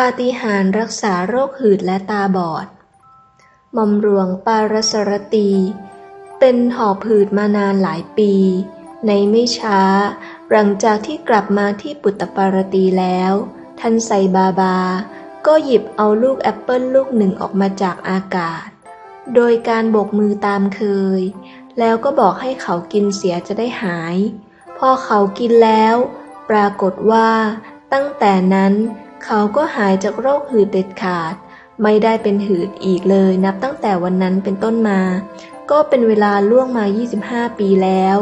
ปาฏิหาริย์รักษาโรคหืดและตาบอดหม่อมหลวงปารสรตี เป็นหอบหืดมานานหลายปี ในไม่ช้า หลังจากที่กลับมาที่ปุตตปารตีแล้ว ท่านไซบาบา ก็หยิบเอาลูกแอปเปิลลูกหนึ่งออกมาจากอากาศ โดยการโบกมือตามเคย แล้วก็บอกให้เขากินเสียจะได้หาย พอเขากินแล้ว ปรากฏว่า ตั้งแต่นั้น เขาก็หายจากโรคหืดเด็ดขาด ไม่ได้เป็นหืดอีกเลยนับตั้งแต่วันนั้นเป็นต้นมา ก็เป็นเวลาล่วงมา 25 ปีแล้ว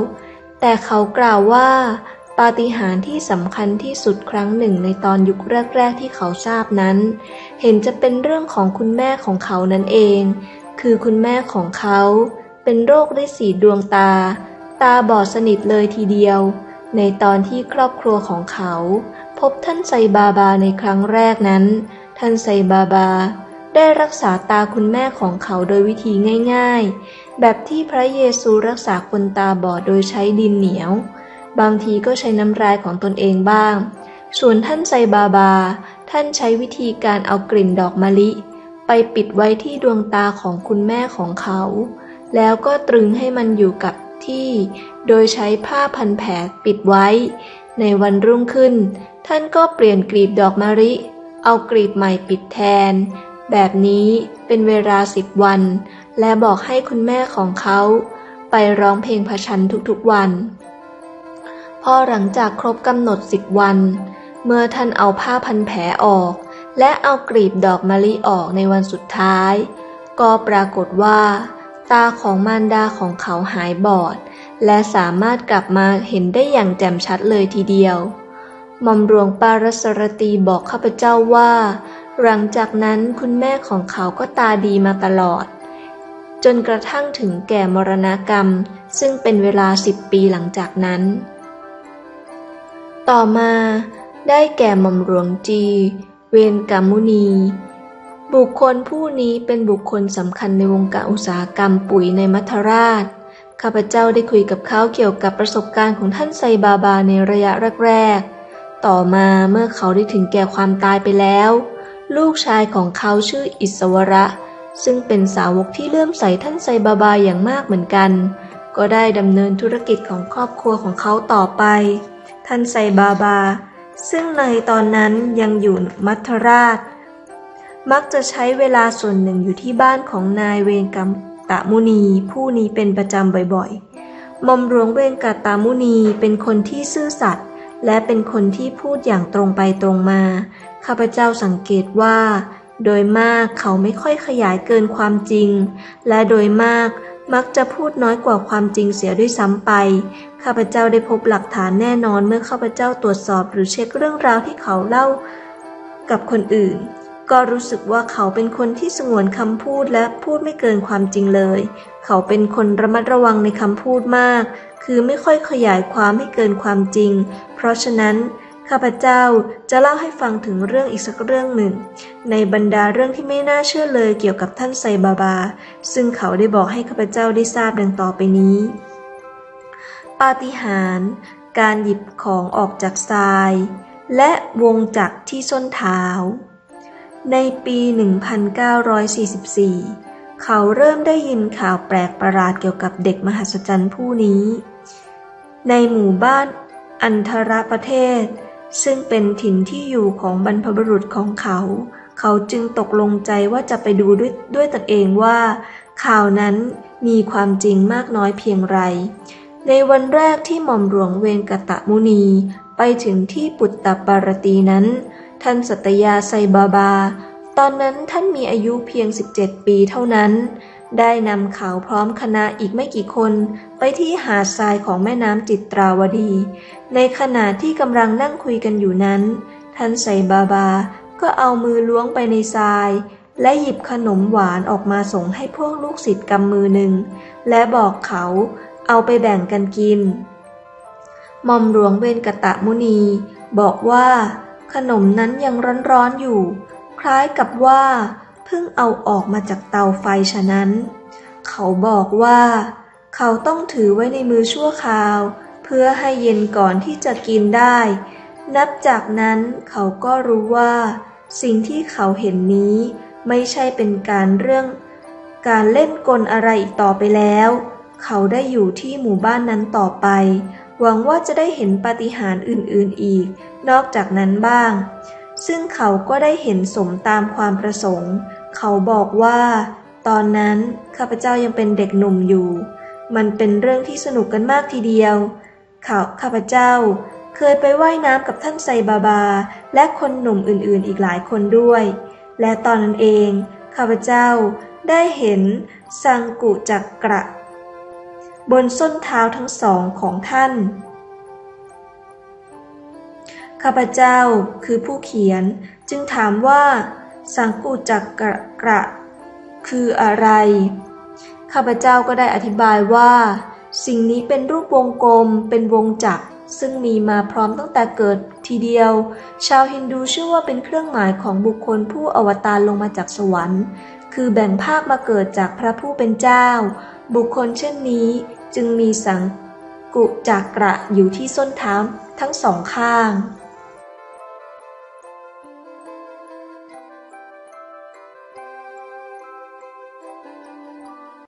แต่เขากล่าวว่า ปาฏิหาริย์ที่สำคัญที่สุดครั้งหนึ่งในตอนยุคแรก ๆ ที่เขาทราบนั้น เห็นจะเป็นเรื่องของคุณแม่ของเขานั่นเอง คือคุณแม่ของเขา เป็นโรคฤทธิ์สีดวงตา ตาบอดสนิทเลยทีเดียว ในตอนที่ครอบครัวของเขา พบท่านไซบาบาในครั้งแรกนั้น ท่านไซบาบา ได้รักษาตาคุณแม่ของเขาโดยวิธีง่าย ๆ แบบที่พระเยซูรักษาคนตาบอดโดยใช้ดินเหนียว บางทีก็ใช้น้ำลายของตนเองบ้าง ส่วนท่านไซบาบา ท่านใช้วิธีการเอากลิ่นดอกมะลิ ไปปิดไว้ที่ดวงตาของคุณแม่ของเขา แล้วก็ตรึงให้มันอยู่กับที่ โดยใช้ผ้าพันแผลปิดไว้ ในวันรุ่งขึ้น ท่านก็เปลี่ยนกลีบดอกมะลิ เอากลีบใหม่ปิดแทน แบบนี้เป็นเวลาสิบวัน และบอกให้คุณแม่ของเขาไปร้องเพลงพชันทุกๆวัน พอหลังจากครบกำหนดสิบวัน เมื่อท่านเอาผ้าพันแผลออก และเอากลีบดอกมะลิออกในวันสุดท้าย ก็ปรากฏว่า ตาของมารดาของเขาหายบอด และสามารถกลับมาเห็นได้อย่างแจ่มชัดเลยทีเดียวหม่อมหลวงปารสรตีบอกข้าพเจ้าว่า หลังจากนั้นคุณแม่ของเขาก็ตาดีมาตลอด จนกระทั่งถึงแก่มรณกรรม ซึ่งเป็นเวลาสิบปีหลังจากนั้น ต่อมาได้แก่หม่อมหลวงจี เวนกามุนี บุคคลผู้นี้เป็นบุคคลสำคัญในวงการอุตสาหกรรมปุ๋ยในมัทราช ข้าพเจ้าได้คุยกับเขาเกี่ยวกับประสบการณ์ของท่านไซบาบาในระยะแรกๆ ต่อมาเมื่อเขาได้ถึงแก่ความตายไปแล้ว ลูกชายของเขาชื่ออิสวระ ซึ่งเป็นสาวกที่เลื่อมใสท่านไซบาบาอย่างมากเหมือนกัน ก็ได้ดำเนินธุรกิจของครอบครัวของเขาต่อไป ท่านไซบาบา ซึ่งในตอนนั้นยังอยู่มัทราช มักจะใช้เวลาส่วนหนึ่งอยู่ที่บ้านของนายเวงกัม ตะมุนีผู้นี้เป็นประจำบ่อยๆหม่อมหลวงเวงกัตตามุนีเป็นคนที่ซื่อสัตย์และเป็นคนที่พูดอย่างตรงไปตรงมา ข้าพเจ้าสังเกตว่า โดยมากเขาไม่ค่อยขยายเกินความจริง และโดยมากมักจะพูดน้อยกว่าความจริงเสียด้วยซ้ำไป ข้าพเจ้าได้พบหลักฐานแน่นอนเมื่อข้าพเจ้าตรวจสอบหรือเช็คเรื่องราวที่เขาเล่ากับคนอื่น ก็รู้สึกว่าเขาเป็นคนที่สงวนคำพูดและพูดไม่เกินความจริงเลย เขาเป็นคนระมัดระวังในคำพูดมาก คือไม่ค่อยขยายความให้เกินความจริง เพราะฉะนั้นข้าพเจ้าจะเล่าให้ฟังถึงเรื่องอีกสักเรื่องหนึ่ง ในบรรดาเรื่องที่ไม่น่าเชื่อเลยเกี่ยวกับท่านไซบาบา ซึ่งเขาได้บอกให้ข้าพเจ้าได้ทราบดังต่อไปนี้ ปาฏิหาริย์การหยิบของออกจากทราย และวงจักรที่ส้นเท้า ในปี 1944 เขาเริ่มได้ยินข่าวแปลกประหลาดเกี่ยวกับเด็กมหัศจรรย์ผู้นี้ ในหมู่บ้านอันทรประเทศ ซึ่งเป็นถิ่นที่อยู่ของบรรพบุรุษของเขา เขาจึงตกลงใจว่าจะไปดูด้วยด้วยตนเองว่า ข่าวนั้นมีความจริงมากน้อยเพียงไร ในวันแรกที่หม่อมหลวงเวนกตะมุนีไปถึงที่ปุตตปารตีนั้น ท่านสัตยาไซบาบา ตอนนั้นท่านมีอายุเพียง 17 ปีเท่านั้น ได้นำเขาพร้อมคณะอีกไม่กี่คนไปที่หาดทรายของแม่น้ำจิตราวดี ในขณะที่กำลังนั่งคุยกันอยู่นั้น ท่านไซบาบาก็เอามือล้วงไปในทราย และหยิบขนมหวานออกมาส่งให้พวกลูกศิษย์กำมือหนึ่ง และบอกเขาเอาไปแบ่งกันกินหม่อมหลวงเวนกตะมุนี บอกว่า ขนมนั้นยังร้อนๆอยู่ คล้ายกับว่า เพิ่งเอาออกมาจากเตาไฟฉะนั้น เขาบอกว่า เขาต้องถือไว้ในมือชั่วคราว เพื่อให้เย็นก่อนที่จะกินได้ นับจากนั้นเขาก็รู้ว่า สิ่งที่เขาเห็นนี้ไม่ใช่เป็นการเรื่อง การเล่นกลอะไรอีกต่อไปแล้ว เขาได้อยู่ที่หมู่บ้านนั้นต่อไป หวังว่าจะได้เห็นปาฏิหาริย์อื่นๆอีก นอกจากนั้นบ้าง ซึ่งเขาก็ได้เห็นสมตามความประสงค์ เขาบอกว่า ตอนนั้นข้าพเจ้ายังเป็นเด็กหนุ่มอยู่ มันเป็นเรื่องที่สนุกกันมากทีเดียวเขาข้าพเจ้า เคยไปว่ายน้ำกับท่านไซบาบา และคนหนุ่มอื่นๆ อีกหลายคนด้วย และตอนนั้นเองข้าพเจ้าได้เห็นสังกุจักกระ บนส้นเท้าทั้งสองของท่าน ข้าพเจ้าคือผู้เขียนจึงถามว่า สังกุจักกระกระคืออะไร ข้าพเจ้าก็ได้อธิบายว่า สิ่งนี้เป็นรูปวงกลมเป็นวงจักรซึ่งมีมาพร้อมตั้งแต่เกิดทีเดียว ชาวฮินดูเชื่อว่าเป็นเครื่องหมายของบุคคลผู้อวตารลงมาจากสวรรค์ คือแบ่งภาคมาเกิดจากพระผู้เป็นเจ้า บุคคลเช่นนี้จึงมีสังกุจักระอยู่ที่ส้นเท้าทั้งสองข้าง